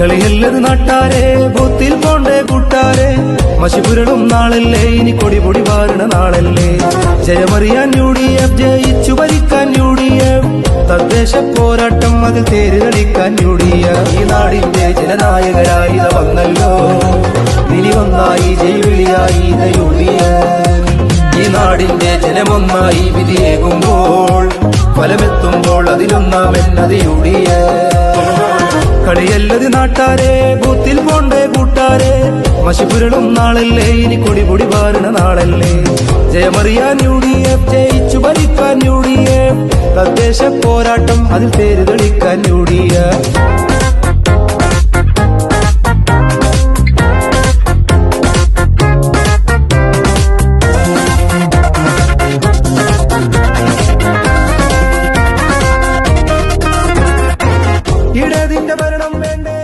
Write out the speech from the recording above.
കളിയല്ലത് നാട്ടാരെ ബൂത്തിൽ പോണ്ടേ കൂട്ടാരെ. മഷിപുരളും നാളല്ലേ ഇനി കൊടി പൊടി നാളല്ലേ. ജയമറിയാൻ യു ഡി എഫ് ജയിച്ചു ഭരിക്കാൻ യു ഡി എഫ് തദ്ദേശ പോരാട്ടം അത് തേര് കളിക്കാൻ യു ഡി എഫ് ഈ നാടിന്റെ ജനനായകരായി വന്നല്ലോ. ഇനി വന്നായി ജയവിളിയായി യു ഡി എഫ് ഈ നാടിന്റെ ജനമൊന്നായി വിധിയേകുമ്പോൾ ഫലമെത്തുമ്പോൾ അതിലൊന്നാമെന്നത് യു ഡി എഫ് കളിയല്ലത് നാട്ടാരെ ബൂത്തിൽ പോണ്ടേ കൂട്ടാരെ. മഷിപുരളും നാളല്ലേ ഇനി കൊടി പൊടി നാളല്ലേ. ജയമറിയാൻ യു ഡി എഫ് ജയിച്ചു ഭരിക്കാൻ യു ഡി എഫ്. തദ്ദേശ പോരാട്ടം അതിൽ പേര് തെളിക്കാൻ ഇവിടെ അതിന്റെ ഭരണം വേണ്ടേ?